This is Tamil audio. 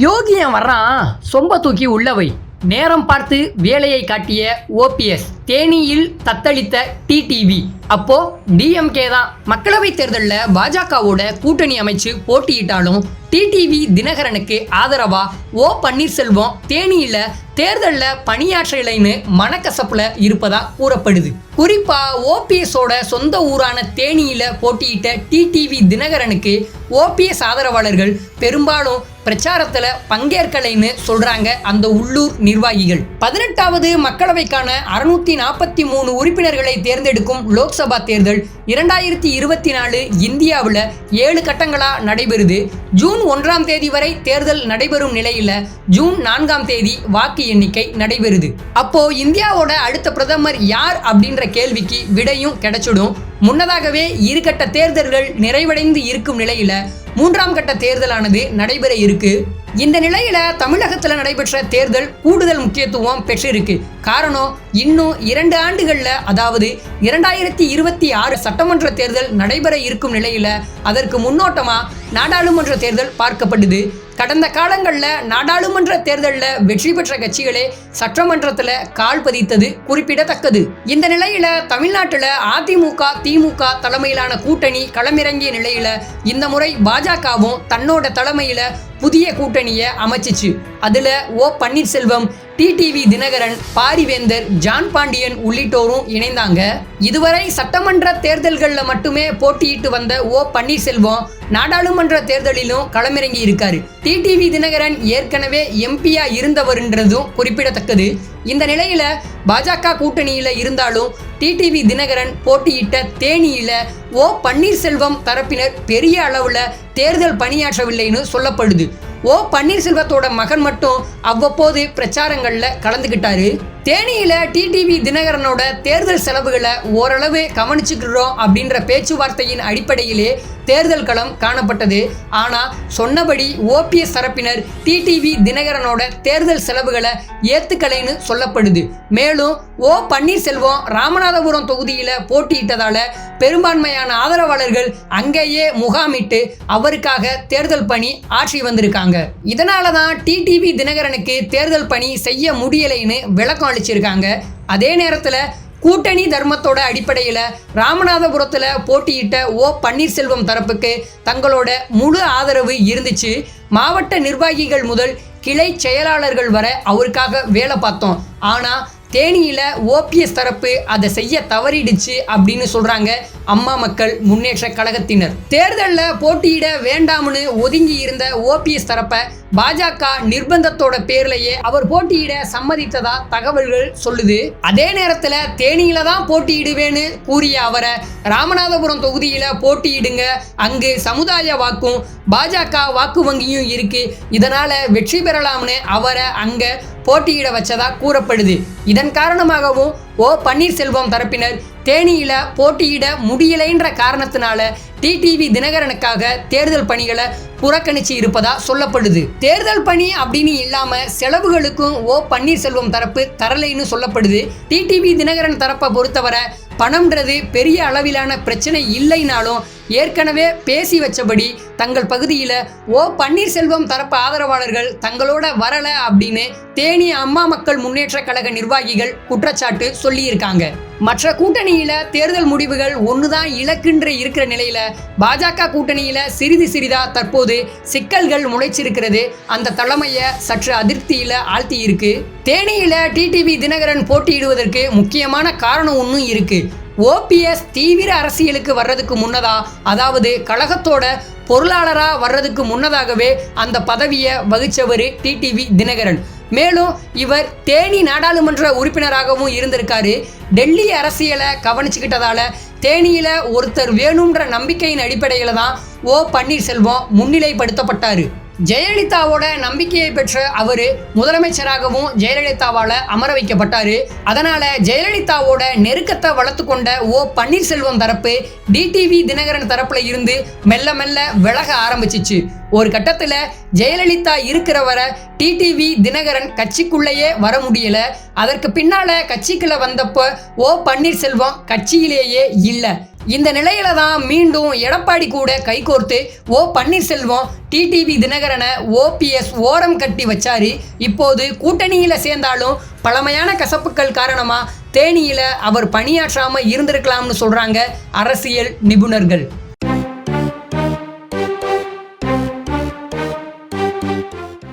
யோகியன் வர்றான்? சொம்ப தூக்கி உள்ளவை நேரம் பார்த்து வேலையை காட்டிய ஓபிஎஸ் தேனியில் தத்தளித்த டிடிவி அப்போ டிஎம்கே தான். மக்களவை தேர்தலில் பாஜகவோட கூட்டணி அமைச்சு போட்டியிட்டாலும் டிடிவி தினகரனுக்கு ஆதரவா ஓ பன்னீர்செல்வம் தேனியில தேர்தலில் பணியாற்றலைன்னு மனக்கசப்புல இருப்பதா கூறப்படுது. குறிப்பா ஓபிஎஸோட சொந்த ஊரான தேனியில போட்டியிட்ட டிடிவி தினகரனுக்கு ஓபிஎஸ் ஆதரவாளர்கள் பெரும்பாலும் பிரச்சாரத்துல பங்கேற்கலைன்னு சொல்றாங்க அந்த உள்ளூர் நிர்வாகிகள். பதினெட்டாவது மக்களவைக்கான அறுநூத்தி நாற்பத்தி மூணு உறுப்பினர்களை தேர்ந்தெடுக்கும் லோக்சபா தேர்தல் இரண்டாயிரத்தி இருபத்தி நாலு இந்தியாவில் ஏழு கட்டங்களா நடைபெறுது. ஜூன் ஒன்றாம் தேதி வரை தேர்தல் நடைபெறும் நிலையில ஜூன் நான்காம் தேதி வாக்கு எண்ணிக்கை நடைபெறுது. அப்போ இந்தியாவோட அடுத்த பிரதமர் யார் அப்படின்ற கேள்விக்கு விடையும் கிடைச்சிடும். முன்னதாகவே இருகட்ட தேர்தல்கள் நிறைவடைந்து இருக்கும் நிலையில மூன்றாம் கட்ட தேர்தலானது நடைபெற இருக்கு. இந்த நிலையில தமிழகத்துல நடைபெற்ற தேர்தல் கூடுதல் முக்கியத்துவம் பெற்றிருக்கு. காரணம் இன்னும் இரண்டு ஆண்டுகள்ல அதாவது இரண்டாயிரத்தி இருபத்தி ஆறு சட்டமன்ற தேர்தல் நடைபெற இருக்கும் நிலையில அதற்கு முன்னோட்டமா நாடாளுமன்ற தேர்தல் பார்க்கப்படுது கடந்த காலங்களில் நாடாளுமன்ற தேர்தலில் வெற்றி பெற்ற கட்சிகளே சட்டமன்றத்தில் கால் பதித்தது குறிப்பிடத்தக்கது. இந்த நிலையில தமிழ்நாட்டில் அதிமுக திமுக தலைமையிலான கூட்டணி களமிறங்கிய நிலையில இந்த முறை பாஜகவும் தன்னோட தலைமையில புதிய கூட்டணியை அமைச்சிச்சு. அதில் ஓ பன்னீர்செல்வம் டிடிவி தினகரன் பாரிவேந்தர் ஜான் பாண்டியன் உள்ளிட்டோரும் இணைந்தாங்க. இதுவரை சட்டமன்ற தேர்தல்களில் மட்டுமே போட்டியிட்டு வந்த ஓ பன்னீர்செல்வம் நாடாளுமன்ற தேர்தலிலும் களமிறங்கி இருக்காரு. டிடிவி தினகரன் ஏற்கனவே எம்பியா இருந்தவர்ன்றதும் குறிப்பிடத்தக்கது. இந்த நிலையில பாஜக கூட்டணியில இருந்தாலும் டிடிவி தினகரன் போட்டியிட்ட தேனியில ஓ பன்னீர்செல்வம் தரப்பினர் பெரிய அளவுல தேர்தல் பணியாற்றவில்லைன்னு சொல்லப்படுது. ஓ பன்னீர்செல்வத்தோட மகன் மட்டும் அவ்வப்போது பிரச்சாரங்கள்ல கலந்துகிட்டாரு. தேனியில டிடிவி தினகரனோட தேர்தல் செலவுகளை ஓரளவு கவனிச்சுக்கிறோம் அப்படின்ற பேச்சுவார்த்தையின் அடிப்படையிலே தேர்தல் களம் காணப்பட்டது. ஆனா சொன்னபடி ஓபிஎஸ் தரப்பினர் டிடிவி தினகரனோட தேர்தல் செலவுகளை ஏத்துக்கலைன்னு சொல்லப்படுது. மேலும் ஓ பன்னீர்செல்வம் ராமநாதபுரம் தொகுதியில போட்டியிட்டதால பெரும்பான்மையான ஆதரவாளர்கள் அங்கேயே முகாமிட்டு அவருக்காக தேர்தல் பணி ஆற்றி வந்திருக்காங்க. இதனால தான் டிடிவி தினகரனுக்கு தேர்தல் பணி செய்ய முடியலைன்னு விளக்கம் அளிச்சிருக்காங்க. அதே நேரத்தில் கூட்டணி தர்மத்தோட அடிப்படையில் ராமநாதபுரத்தில் போட்டியிட்ட ஓ பன்னீர்செல்வம் தரப்புக்கு தங்களோட முழு ஆதரவு இருந்துச்சு. மாவட்ட நிர்வாகிகள் முதல் கிளை செயலாளர்கள் வர அவருக்காக வேலை பார்த்தோம். ஆனால் தேனியில் ஓபிஎஸ் தரப்பு அதை செய்ய தவறிடுச்சு அப்படின்னு சொல்கிறாங்க அம்மா மக்கள் முன்னேற்ற கழகத்தினர். தேர்தலில் போட்டியிட வேண்டாம்னு ஒதுங்கி இருந்த ஓபிஎஸ் தரப்பை பாஜக நிர்பந்தத்தோட பேர்லயே அவர் போட்டியிட சம்மதித்ததா தகவல்கள் சொல்லுது. அதே நேரத்துல தேனியில தான் போட்டியிடுவேன்னு கூறிய அவரை ராமநாதபுரம் தொகுதியில போட்டியிடுங்க. அங்கு சமுதாய வாக்கும் பாஜக வாக்கு வங்கியும் இருக்கு. இதனால வெற்றி பெறலாம்னு அவரை அங்க போட்டியிட வச்சதா கூறப்படுது. இதன் காரணமாகவும் ஓ பன்னீர்செல்வம் தரப்பினர் தேனியில போட்டியிட முடியலைன்ற காரணத்தினால டிடிவி தினகரனுக்காக தேர்தல் பணிகளை புறக்கணிச்சு இருப்பதா சொல்லப்படுது. தேர்தல் பணி அப்படின்னு இல்லாம செலவுகளுக்கும் ஓ பன்னீர்செல்வம் தரப்பு தரலைன்னு சொல்லப்படுது. டிடிவி தினகரன் தரப்பை பொறுத்தவரை பணம்ன்றது பெரிய அளவிலான பிரச்சனை இல்லைனாலும் ஏற்கனவே பேசி வச்சபடி தங்கள் பகுதியில் ஓ பன்னீர்செல்வம் தரப்பு ஆதரவாளர்கள் தங்களோட வரல அப்படின்னு தேனி அம்மா மக்கள் முன்னேற்ற கழக நிர்வாகிகள் குற்றச்சாட்டு சொல்லியிருக்காங்க. மற்ற கூட்டணியில தேர்தல் முடிவுகள் ஒண்ணுதான் இலக்குன்ற இருக்கிற நிலையில பாஜக கூட்டணியில சிறிது சிறிதா தற்போது சிக்கல்கள் முளைச்சிருக்கிறது. அந்த தலைமையை சற்று அதிருப்தியில ஆழ்த்தி இருக்கு தேனியில டிடிவி தினகரன் போட்டியிடுவதற்கு முக்கியமான காரணம் ஒன்றும் இருக்கு. ஓபிஎஸ் தீவிர அரசியலுக்கு வர்றதுக்கு முன்னதா அதாவது கழகத்தோட பொருளாளரா வர்றதுக்கு முன்னதாகவே அந்த பதவியை வகிச்சவர் டிடிவி தினகரன். மேலும் இவர் தேனி நாடாளுமன்ற உறுப்பினராகவும் இருந்திருக்காரு. டெல்லி அரசியலை கவனிச்சுக்கிட்டதால தேனியில ஒருத்தர் வேணுன்ற நம்பிக்கையின் அடிப்படையில் தான் ஓ பன்னீர்செல்வம் முன்னிலைப்படுத்தப்பட்டாரு. ஜெயலலிதாவோட நம்பிக்கையை பெற்ற அவரு முதலமைச்சராகவும் ஜெயலலிதாவால அமர வைக்கப்பட்டாரு. அதனால ஜெயலலிதாவோட நெருக்கத்தை வளர்த்து கொண்ட ஓ பன்னீர்செல்வம் தரப்பு டிடிவி தினகரன் தரப்புல இருந்து மெல்ல மெல்ல விலக ஆரம்பிச்சிச்சு. ஒரு கட்டத்துல ஜெயலலிதா இருக்கிறவரை டிடிவி தினகரன் கட்சிக்குள்ளேயே வர முடியல. அதற்கு பின்னால கட்சிக்குள்ள வந்தப்போ ஓ பன்னீர்செல்வம் கட்சியிலேயே இல்லை. இந்த நிலையில தான் மீண்டும் எடப்பாடி கூட கைகோர்த்து ஓ பன்னீர்செல்வம் டிடிவி தினகரனை ஓபிஎஸ் ஓரம் கட்டி வச்சாரு. இப்போது கூட்டணியில் சேர்ந்தாலும் பழமையான கசப்புக்கள் காரணமாக தேனியில் அவர் பணியாற்றாமல் இருந்திருக்கலாம்னு சொல்கிறாங்க அரசியல் நிபுணர்கள்.